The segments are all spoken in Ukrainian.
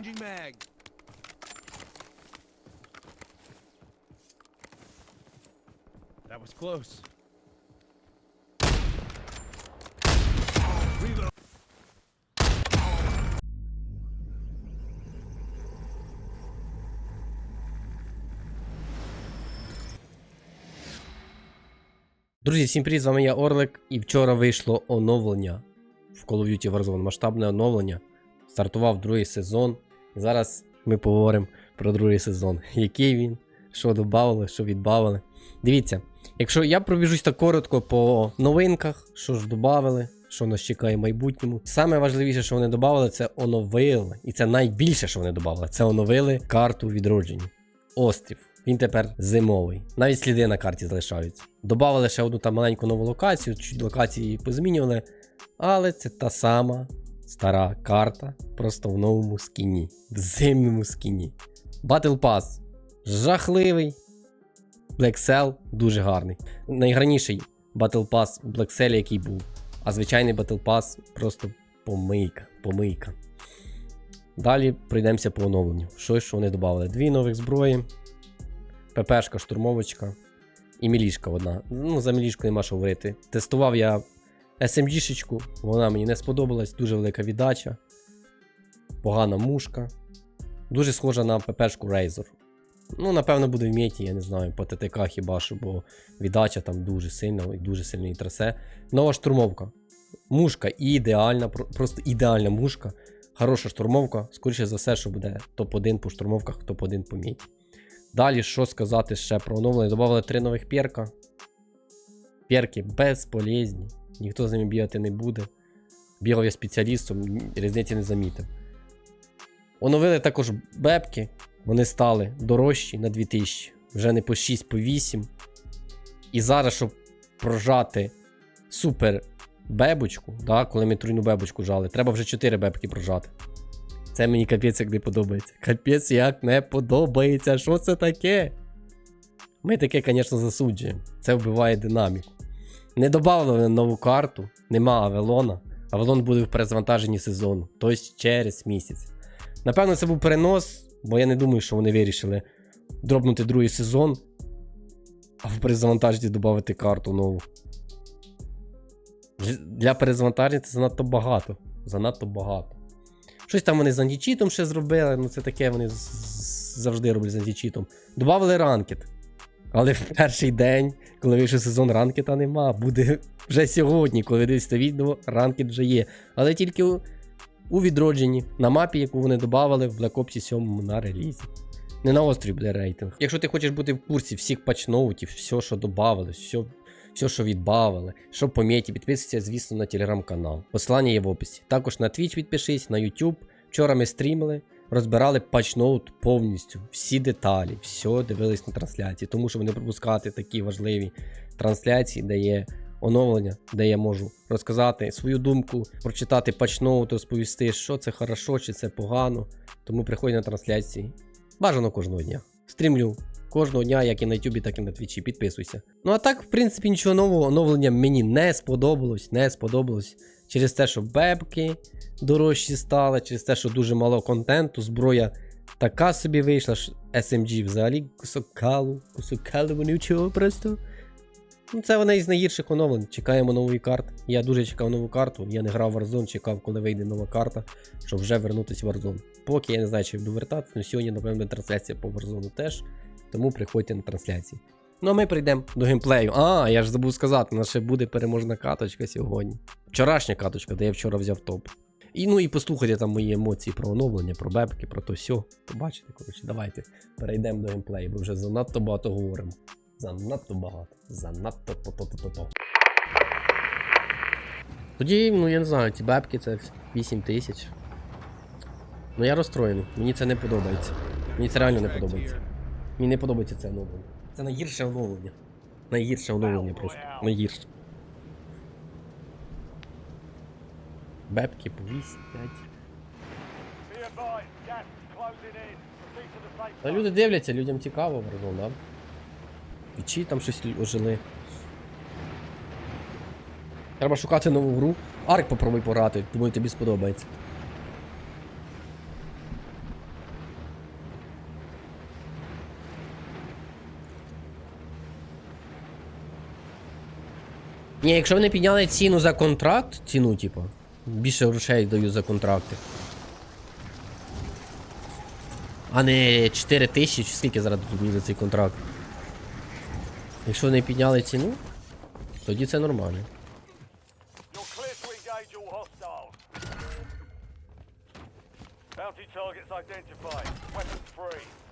Changing mag. That was close. Reload. Друзі, всім привіт, з вами я Орлик, і вчора вийшло оновлення в Call of Duty Warzone, масштабне оновлення. Стартував другий сезон. Зараз ми поговоримо про другий сезон. Який він, що додавали, що відбавили. Дивіться, якщо я пробіжусь так коротко по новинках, що ж додавали, що нас чекає в майбутньому. Саме важливіше, що вони додавали, це оновили. І це найбільше, що вони додавали, це оновили карту відродження. Острів. Він тепер зимовий. Навіть сліди на карті залишаються. Добавили ще одну там маленьку нову локацію, чуть локації позмінювали. Але це та сама стара карта, просто в новому скіні. В зимному скіні. Battle Pass жахливий. Black Cell дуже гарний. Найгарніший Battle Pass у Black Cell, який був. А звичайний Battle Pass просто помийка. помийка. Далі пройдемося по оновленню. Що ж вони додали? Дві нових зброї. ППшка, штурмовочка і мілішка одна. Ну, за мілішку нема що говорити. Тестував я SMG-шечку, вона мені не сподобалась, дуже велика віддача. Погана мушка. Дуже схожа на ППшку Razer. Ну, напевно, буде в м'яті, я не знаю, по ТТК хіба що, бо віддача там дуже сильна і дуже сильно її трясе. Нова штурмовка. Мушка ідеальна, просто ідеальна мушка. Хороша штурмовка. Скоріше за все, що буде топ-1 по штурмовках, топ-1 по м'яті. Далі, що сказати ще про оновлення? Добавили три нових перка. Перки безполезні. Ніхто з ними бігати не буде. Бігав я спеціалістом, різниці не замітив. Оновили також бепки. Вони стали дорожчі на 2000. Вже не по 6, по 8. І зараз, щоб прожати супер бебочку, да, коли ми тройну бебочку жали, треба вже 4 бебки прожати. Це мені капець як не подобається. Капець як не подобається. Що це таке? Ми таке, звісно, засуджуємо. Це вбиває динаміку. Не додали нову карту, нема Авелона. Авелон буде в перезавантаженні сезону, тобто через місяць. Напевно, це був перенос, бо я не думаю, що вони вирішили дробнути другий сезон, а в перезавантаженні додати карту нову. Для- перезавантаження це занадто багато. Занадто багато. Щось там вони з античітом ще зробили, ну це таке вони завжди роблять з античітом. Добавили ранкет. Але в перший день, коли вийшов сезон, ранкета нема. Буде вже сьогодні, коли ви дивитесь відео, ранкет вже є. Але тільки у, у відродженні, на мапі, яку вони додавали в Black Ops 7 на релізі. Не на острів буде рейтинг. Якщо ти хочеш бути в курсі всіх патчноутів, все, що додавали, все, все, що відбавили, що по меті, підписуйся, звісно, на телеграм-канал. Посилання є в описі. Також на Twitch підпишись, на YouTube. Вчора ми стрімили, розбирали патчноут повністю, всі деталі, все дивились на трансляції, тому що вони пропускати такі важливі трансляції, де є оновлення, де я можу розказати свою думку, прочитати патчноут, розповісти, що це хорошо чи це погано. Тому приходь на трансляції. Бажано кожного дня. Стрімлю кожного дня, як і на Ютубі, так і на Твічі. Підписуйся. Ну а так, в принципі, нічого нового оновлення мені не сподобалось, не сподобалось. Через те, що бебки дорожчі стали, через те, що дуже мало контенту, зброя така собі вийшла, що SMG взагалі кусок калу, кусок калу, просто. Ну, це вона із найгірших оновлень. Чекаємо нової карти. Я дуже чекав нову карту. Я не грав в Warzone, чекав, коли вийде нова карта, щоб вже вернутися в Warzone. Поки я не знаю, чи буду вертатися, але сьогодні, напевно, трансляція по Warzone теж. Тому приходьте на трансляції. Ну а ми прийдемо до геймплею. А, я ж забув сказати, у нас ще буде переможна каточка сьогодні. Вчорашня каточка, де я вчора взяв топ. І ну і послухайте там мої емоції про оновлення, про бебки, про то все. Побачите, коротше, давайте перейдемо до геймплею, бо вже занадто багато говоримо. Занадто багато. Занадто то-то-то-то. Тоді, ну я не знаю, ці бебки це 8 тисяч. Ну я розстроєний, мені це не подобається. Мені це реально не подобається. Мені не подобається це оновлення. Це найгірше оновлення. Найгірше оновлення просто. Найгірше. Бепки повістять. Та люди дивляться, людям цікаво разом, да? Вічі там щось ожили. Треба шукати нову гру. Арк попробуй порати, думаю, тобі сподобається. Ні, якщо вони підняли ціну за контракт, ціну, типу більше грошей дають за контракти. А не 4 тисячі, чи скільки зараз тут за цей контракт. Якщо вони підняли ціну, тоді це нормально. Identified. Weapons free.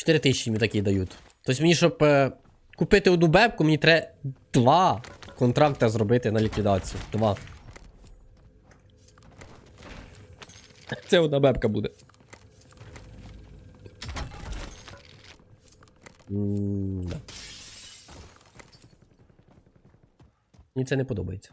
Чотири тисячі мені такі дають. Тобто мені, щоб е, купити одну бебку, мені треба два контракта зробити на ліквідацію. Два. Це одна бебка буде. Мені це не подобається.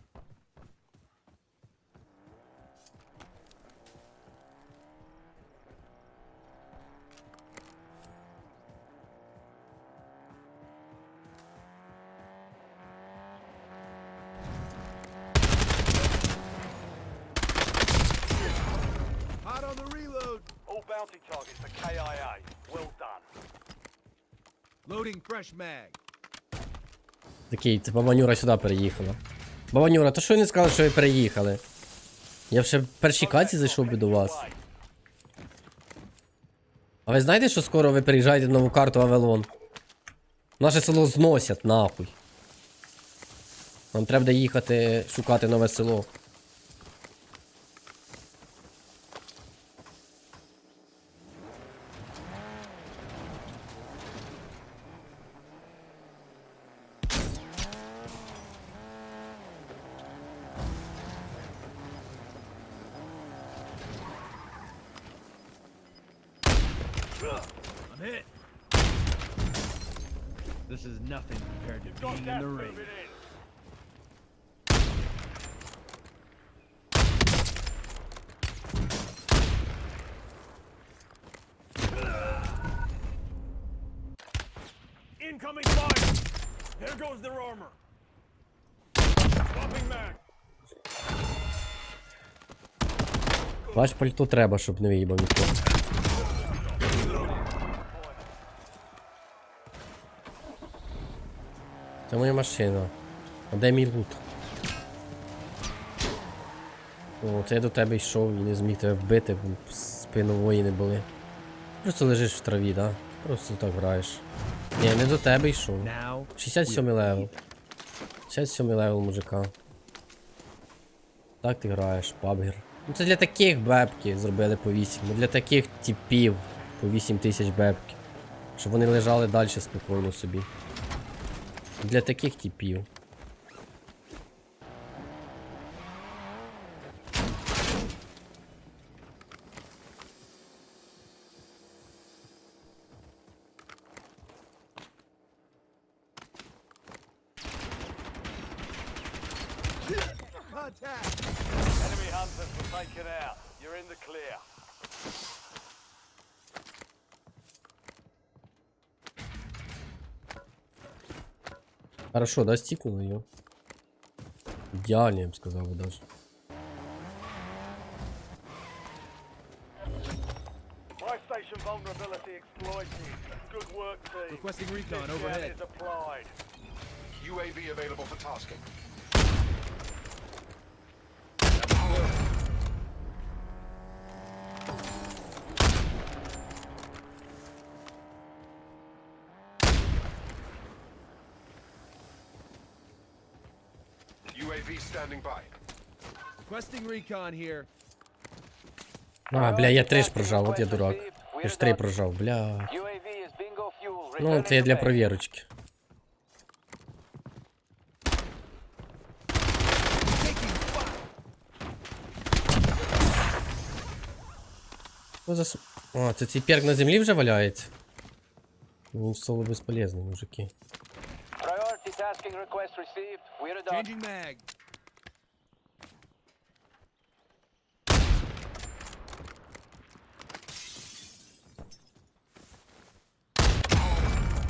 Loading fresh mag. Такий, це баба Нюра сюди переїхала. Баба Нюра, то що ви не сказали, що ви переїхали? Я вже в першій каці зайшов би до вас. А ви знаєте, що скоро ви переїжджаєте на нову карту Авелон? Наше село зносять, нахуй. Нам треба буде їхати шукати нове село. I'm hit. This is nothing compared to Got being in the ring. in. Incoming fire! There goes their armor. Swapping mag. Бач, пальто треба, щоб не виїбав ніхто. Це моя машина. А де мій лут? О, це я до тебе йшов і не зміг тебе вбити, бо спину воїни були. Просто лежиш в траві, да? Просто так граєш. Ні, не до тебе йшов. 67 левел. 67 левел мужика. Так ти граєш, пабгер. Ну це для таких бебки зробили по 8. Ну для таких типів по 8 тисяч бебки. Щоб вони лежали далі спокійно собі. Для таких типів. contact. Enemy hunters were taken out. You're in the clear. Хорошо, да, стикнул ее. Ідеально, я бы сказал бы даже. Requesting recon overhead. UAV available for tasking. UAV standing by. Requesting recon here. А, бля, я три ж прожав, от я дурак. Я ж три прожав, бля. Ну, це я для провірочки. Що за... с- А, це цей перк на землі вже валяється? Він соло безполезний, мужики. Priority tasking request received. We're done. Changing mag.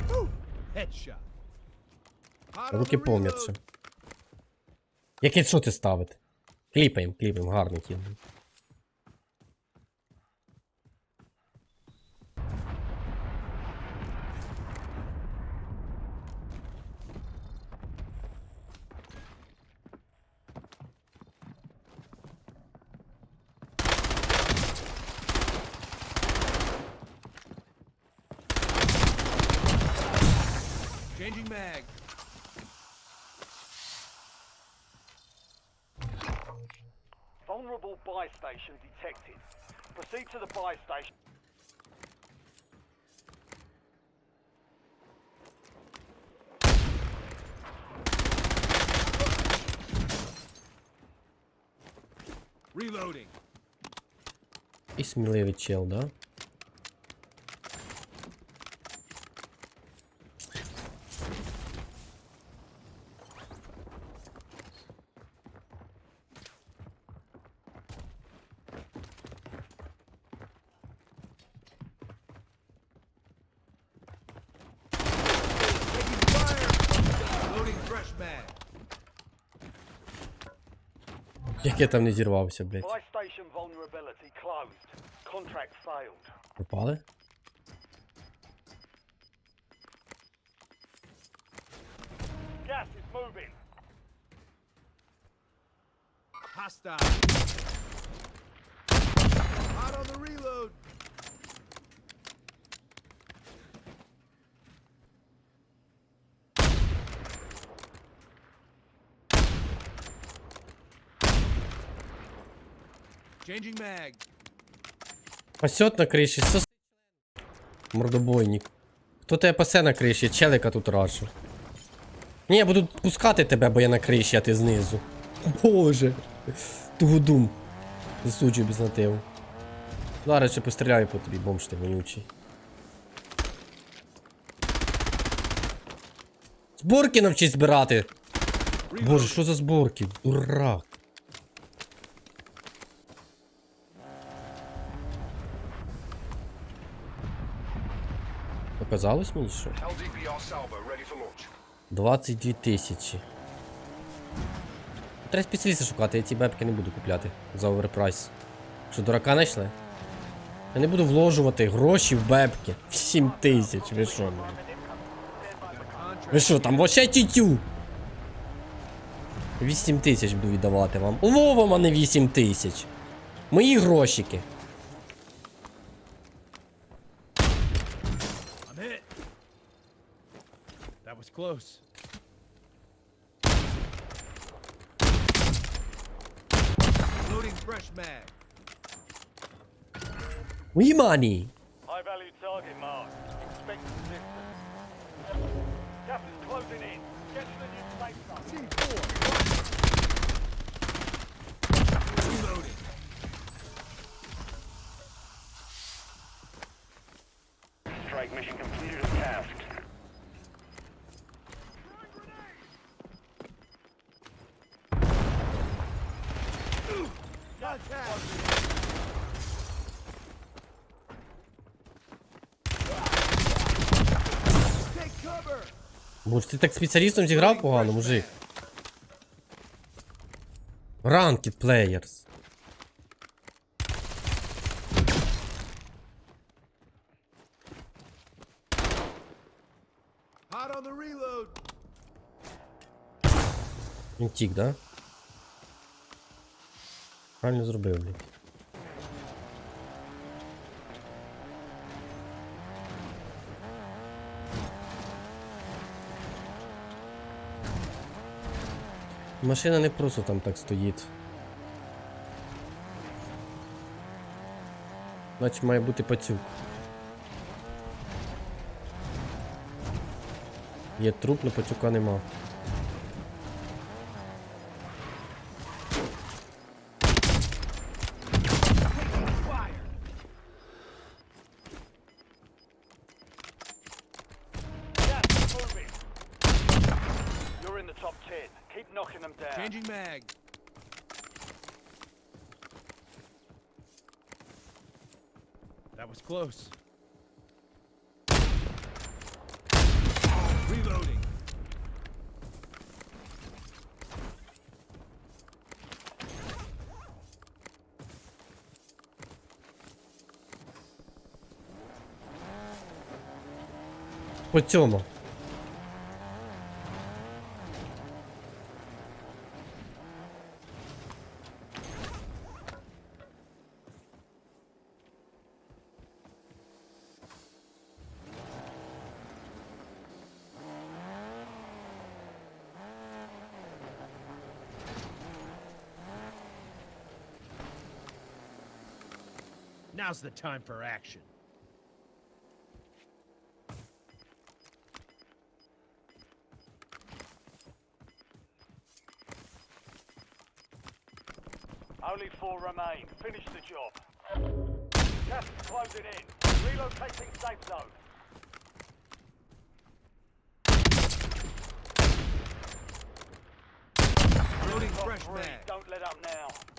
Woo! Headshot. Hot on Руки the помняться. reload. Яке що ти ставити? Кліпаємо, кліпаємо, гарний кіл. Changing mag. buy station detected. Proceed to the buy station. Reloading. І сміливий чел, да? Як я там не зірвався, блядь. Moving. Hostile. Hot on the reload. Пасет на криші, сос... Мордобойник. Хто тебе пасе на криші? Челика тут рашу. Ні, я буду пускати тебе, бо я на криші, а ти знизу. Боже. Тугудум. Засуджую без нативу. Зараз ще постріляю по тобі, бомж ти вонючий. Зборки навчись збирати! Боже, що за зборки? Дурак. Показалось мені, що? LDPR salvo ready for launch. 22 тисячі. Треба спеціаліста шукати, я ці бебки не буду купляти за оверпрайс. Що, дурака знайшли? Я не буду вложувати гроші в бебки. 7 тисяч, ви що? Ви що, там вообще тютю? 8 тисяч буду віддавати вам. Ловом, а не 8 тисяч. Мої грошики. close. Loading fresh mag. We money. High value target mark. Expect resistance. Captain's closing in. Get to the new safe. C4. Contact. Take cover. Боже, ти так спеціалістом зіграв погано, мужик. Ranked players. Hot on the reload. Він тік, да? Правильно зробив, блядь. Машина не просто там так стоїть. Значить має бути пацюк. Є труп, но пацюка нема. По цьому. Now's the time for action. Only four remain. Finish the job. Gas is closing in. Relocating safe zone. Loading Top fresh three. mag. Don't let up now.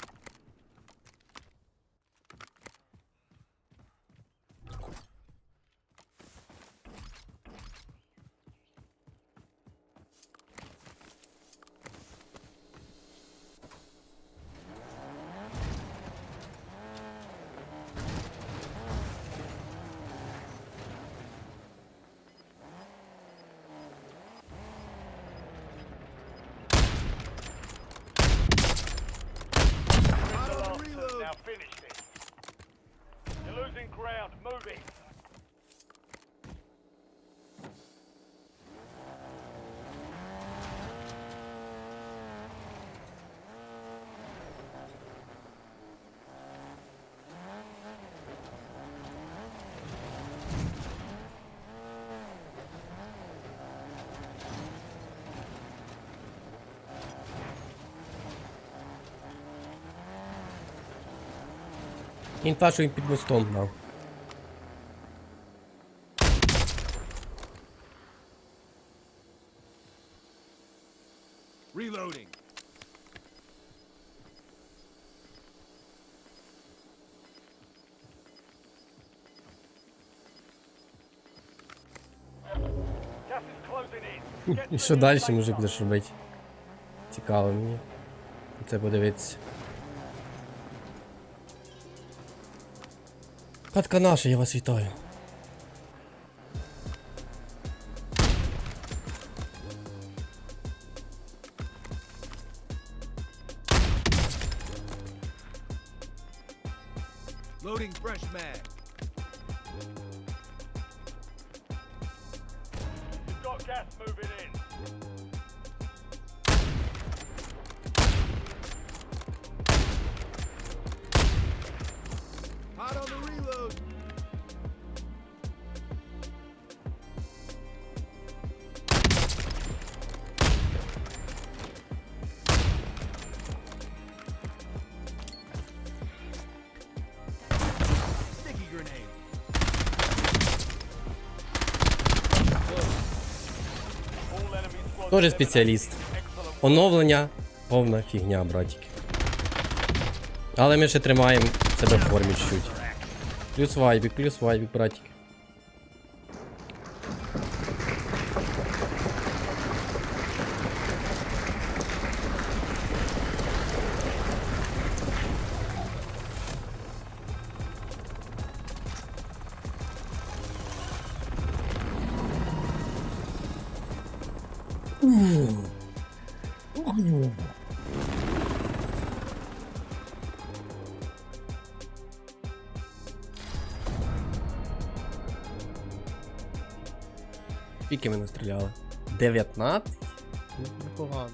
Інфа, що він під мостом мав. Reloading. І що далі мужик будеш робити? Цікаво мені. Це подивитися. Катка наша, я вас вітаю. Eliminated. спеціаліст. Оновлення повна фігня, братики. Але ми ще тримаємо себе в формі чуть-чуть. Плюс вайбік, плюс вайбік, братики. Скільки ми настріляли? 19? Ну, Непогано.